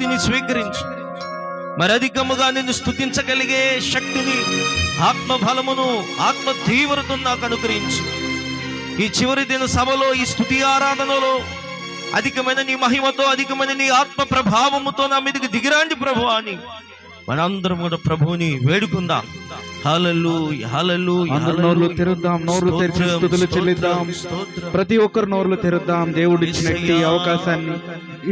స్థుతిని స్వీకరించు. మరి అధికముగా నిన్ను స్థుతించగలిగే శక్తిని ఆత్మ బలమును ఆత్మ తీవ్రతను నాకు అనుగ్రహించు. ఈ చివరి దిన సభలో ఈ స్థుతి ఆరాధనలో అధికమైన నీ మహిమతో అధికమైన నీ ఆత్మ ప్రభావముతో నా మీదకి దిగిరాండి ప్రభు అని మనందరం కూడా ప్రభువుని వేడుకుందాం. నోర్లు తెరుద్దాం నోర్లు తెరిచి స్థుతులు చెల్లిద్దాం. ప్రతి ఒక్కరు నోర్లు తెరుద్దాం. దేవుడు ఇచ్చిన ఇట్టి అవకాశాన్ని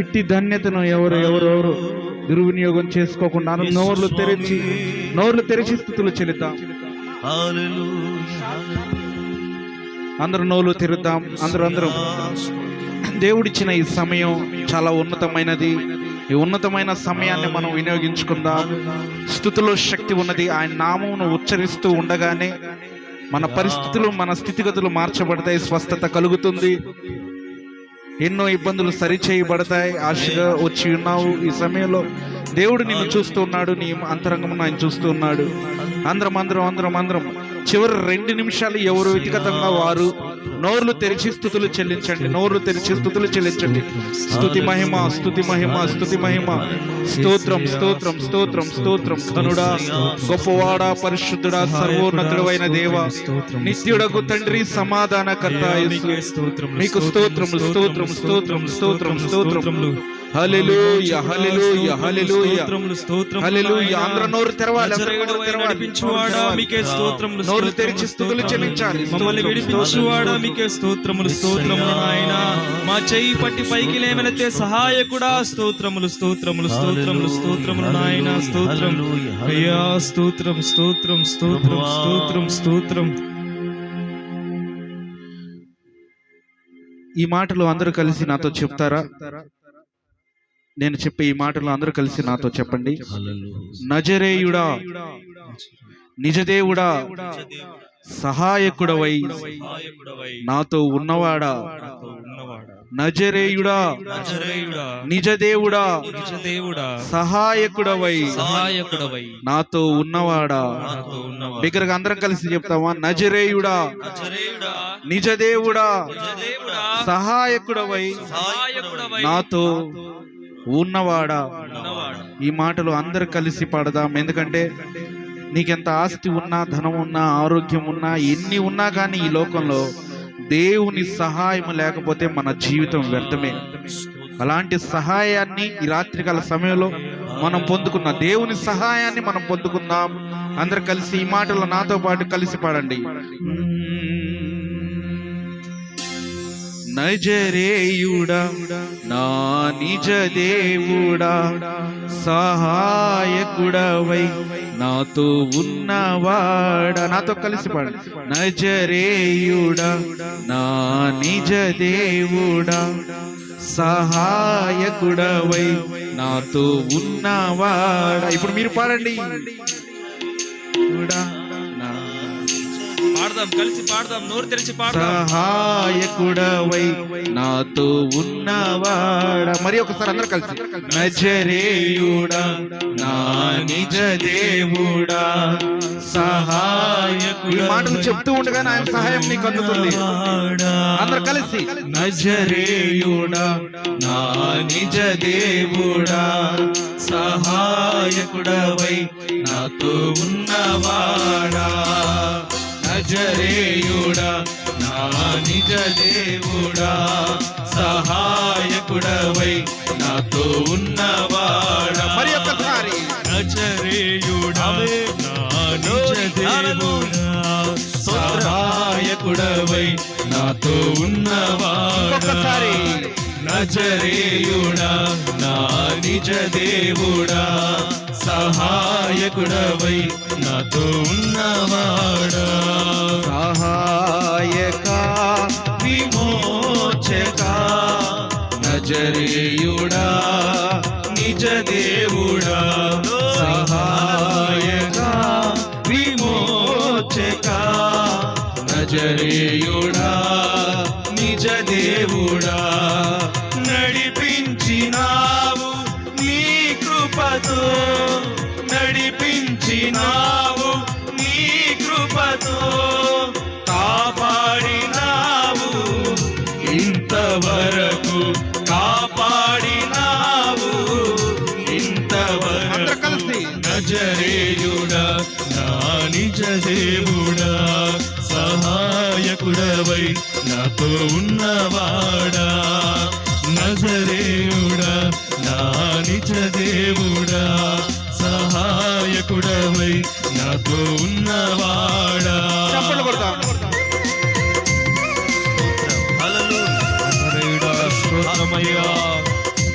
ఇట్టి ధన్యతను ఎవరు ఎవరు ఎవరు దుర్వినియోగం చేసుకోకుండా నోర్లు తెరిచి నోర్లు తెరిచి స్థుతులు చెల్లిద్దాం. అందరూ నోర్లు తెరుద్దాం. అందరూ అందరూ దేవుడిచ్చిన ఈ సమయం చాలా ఉన్నతమైనది. ఈ ఉన్నతమైన సమయాన్ని మనం వినియోగించుకుందాం. స్థుతిలో శక్తి ఉన్నది. ఆయన నామమును ఉచ్చరిస్తూ ఉండగానే మన పరిస్థితులు మన స్థితిగతులు మార్చబడతాయి. స్వస్థత కలుగుతుంది. ఎన్నో ఇబ్బందులు సరిచేయబడతాయి. ఆశగా వచ్చి ఉన్నావు. ఈ సమయంలో దేవుడు నిన్ను చూస్తూ ఉన్నాడు. నీ అంతరంగం ఆయన చూస్తూ ఉన్నాడు. అందరం అందరం అందరం అందరం. చివరి రెండు నిమిషాలు ఎవరు వ్యక్తిగతంగా వారు? నోర్లు తెరిచి స్థుతులు చెల్లించండి. నోర్లు తెరిచి స్థుతులు చెల్లించండి. స్థుతి మహిమ స్థుతి మహిమ స్థుతి మహిమ. స్తోత్రం స్తోత్రం స్తోత్రం స్తోత్రం. ధనుడా గొప్పవాడా పరిశుద్ధుడా సర్వోన్నతుడు అయిన దేవ. నిత్యుడకు తండ్రి సమాధానకర్త. మీకు స్తోత్రములు స్తోత్రం స్తోత్రం స్తోత్రం స్తోత్రం హల్లెలూయ హల్లెలూయ హల్లెలూయ హల్లెలూయ అందరూ నోరు తెరవాలి అందరూ నోరు తెరవాలి. నడిపించువాడా మీకే స్తోత్రములు నోరు తెరిచి స్థుతులు చెల్లించాలి. మమ్మల్ని స్తోత్రం, విడిపించువాడా? మీకే స్తోత్రములు స్తోత్రములు నాయన. మా చెయ్యి పట్టి పైకి లేవనెత్తే సహాయకుడా? స్తోత్రములు. స్తోత్రములు స్తోత్రములు స్తోత్రములు నాయన. స్తోత్రం. అయ్యా స్తోత్రం స్తోత్రం స్తోత్రం స్తోత్రం స్తోత్రం. ఈ మాటలు అందరూ కలిసి నాతో చెప్తారా? నేను చెప్పే ఈ మాటలు అందరూ కలిసి నాతో చెప్పండి. నజరేయుడా నిజదేవుడా సహాయకుడవై నాతో ఉన్నవాడా? నజరేయుడా నిజదేవుడా నిజదేవుడా సహాయకుడవై సహాయకుడవై నాతో ఉన్నవాడా? దగ్గరగా అందరం కలిసి చెప్తామా? నజరేయుడా నిజదేవుడా నిజదేవుడా సహాయకుడవై సహాయకుడవై నాతో ఉన్నవాడా? ఈ మాటలు అందరు కలిసి పాడదాం. ఎందుకంటే నీకెంత ఆస్తి ఉన్నా ధనం ఉన్నా ఆరోగ్యం ఉన్నా ఎన్ని ఉన్నా కానీ ఈ లోకంలో దేవుని సహాయం లేకపోతే మన జీవితం వ్యర్థమే. అలాంటి సహాయాన్ని ఈ రాత్రికాల సమయంలో మనం పొందుకున్న దేవుని సహాయాన్ని మనం పొందుకుందాం. అందరు కలిసి ఈ మాటలు నాతో పాటు కలిసి పాడండి. నజరేయుడా నా నిజ దేవుడా సహాయకుడవై నాతో ఉన్నవాడ. నాతో కలిసి పాడు. నజరేయుడా నా నిజ దేవుడా సహాయకుడవై నాతో ఉన్నవాడ. ఇప్పుడు మీరు పాడండి. దేవుడా, పాడదాం కలిసి పాడదాం నోరు తెరిచి పాడదాం. సహాయకుడవై నాతో ఉన్నవాడ. మరి ఒకసారి అందరూ కలిసి. నజరేయుడా నా నిజ దేవుడా. సహాయకుడు ఈ మాటలు చెప్తూ ఉండగానే ఆయన సహాయం నీకు అందుతుంది. అందరూ కలిసి. నజరేయుడా నా నిజ దేవుడా. సహాయకుడవై నాతో ఉన్నవాడా. నజరేయుడా నా నిజ దేవుడా సహాయకుడవై నాతో ఉన్నవాడా. మరి ఒక్కసారి. నజరేయుడా నా నిజ దేవుడా సహాయకుడవై నాతో ఉన్నవాడా. నజరేయుడా నా నిజ దేవుడా సహాయకుడవై నాతో ఉన్నవాడా? సహాయక విమోచక నజరేయుడా ఉన్నవాడా? నజరేయుడా నా నిజ దేవుడా? సహాయకుడవై నాతో ఉన్నవాడా?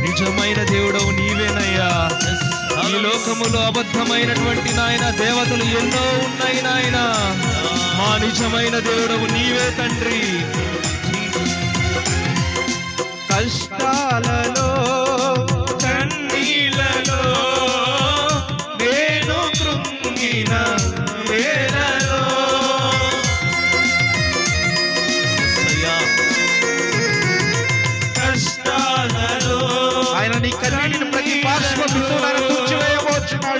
నిజమైన దేవుడవు నీవేనయ్యా. ఈ లోకములో అబద్ధమైనటువంటి నాయన దేవతలు ఎన్నో ఉన్నాయి నాయనా. మా నిజమైన దేవుడవు నీవే తండ్రి. కష్టాలలో నేను కృంగిన కష్టాలలో ప్రతి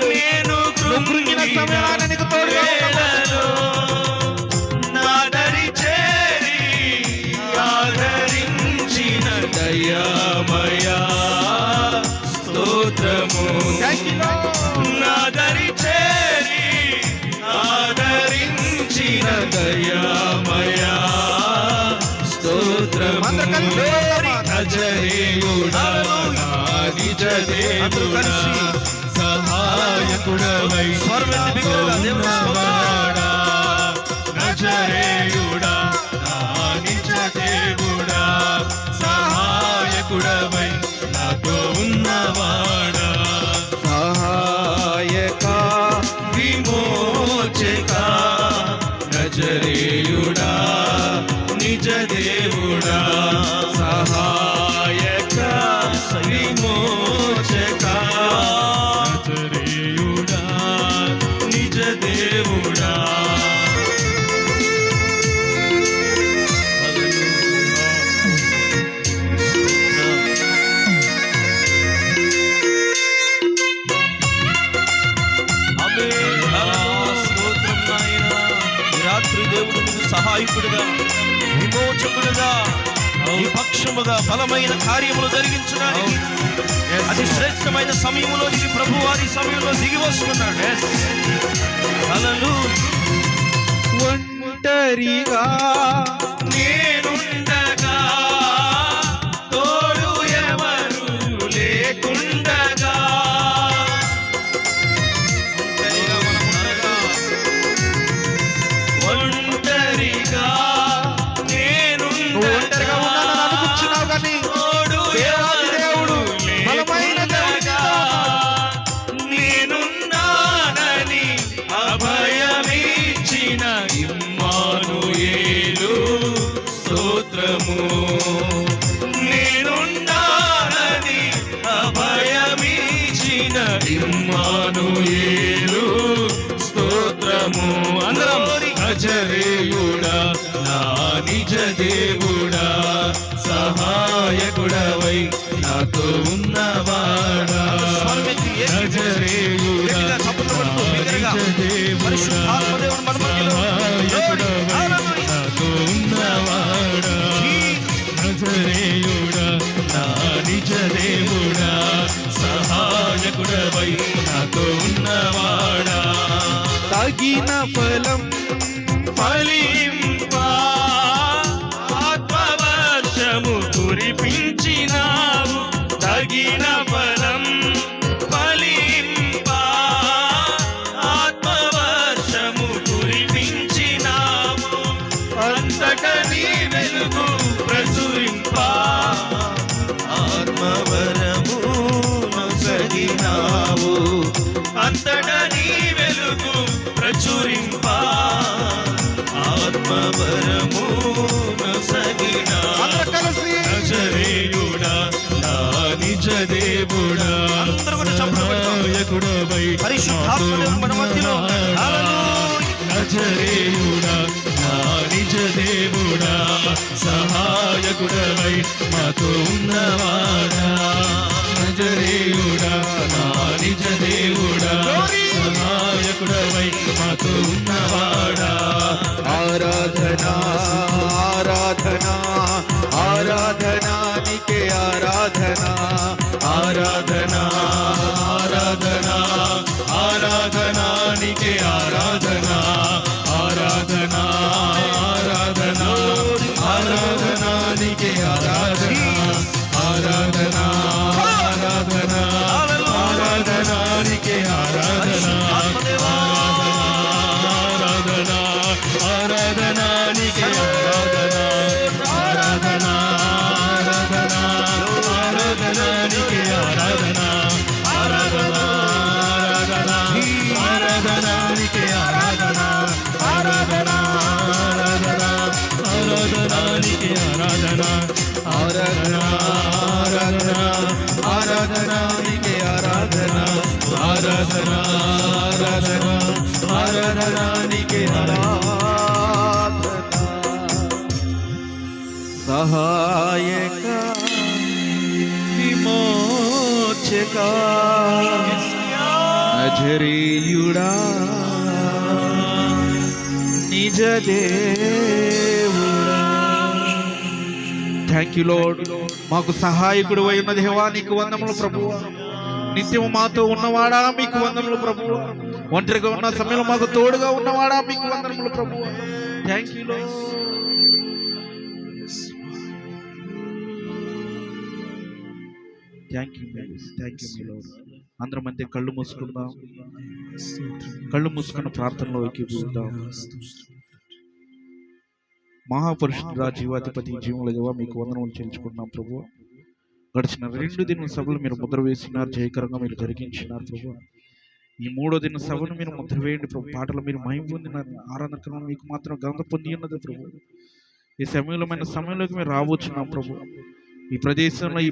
నేను కృంగిన సమయాన్ని దయామయా. స్తోత్రం నిజ దేవుడా సహాయకుడవై సర్వెంట్ బిగ్గరగా దేవుడు సమయంలో ప్రభు వారి సమయంలో దిగి వస్తున్నాడు. అలలు ఒంటరిగా దేవుడా సహాయకుడవై నాకు ఉన్నవాడా. తగిన ఫలం ఫలింప ఆత్మవర్షము కురిపించినావు. తగిన ఉన్నవాడు సహాయక విమోచక నజరీయుడా నిజ దేవుడా. థ్యాంక్ యూ లోడ్ మాకు సహాయకుడు అయిన దేవా నీకు వందములు ప్రభు. నిత్యం మాతో ఉన్నవాడా మీకు వందములు ప్రభు. ఒంటరిగా ఉన్న సమయంలో మాకు తోడుగా ఉన్నవాడా మీకు వందములు ప్రభు. Thank you thank you thank you Lord అందరం అంతే కళ్ళు మూసుకుందాం. కళ్ళు మూసుకున్న ప్రార్థనలో ఎక్కిపోదాం మహాపురుషుడా జీవాధిపతి జీవుల దేవా మీకు వందనములు చెల్లించుకుంటున్నాం ప్రభు. గడిచిన రెండు దిన సభలు మీరు ముద్ర వేసినారు జయకరంగా మీరు జరిగించినారు ప్రభు. ఈ మూడో దిన సభను మీరు ముద్ర వేయండి ప్రభు. పాటలు మీరు మహిమ పొందినారు. ఆరాధన మీకు మాత్రం గంగ పొంది ఉన్నది ప్రభు. ఈ సమయంలో సమయంలోకి మీరు రావచ్చున్నాం ప్రభు. ఈ ప్రదేశంలో ఈ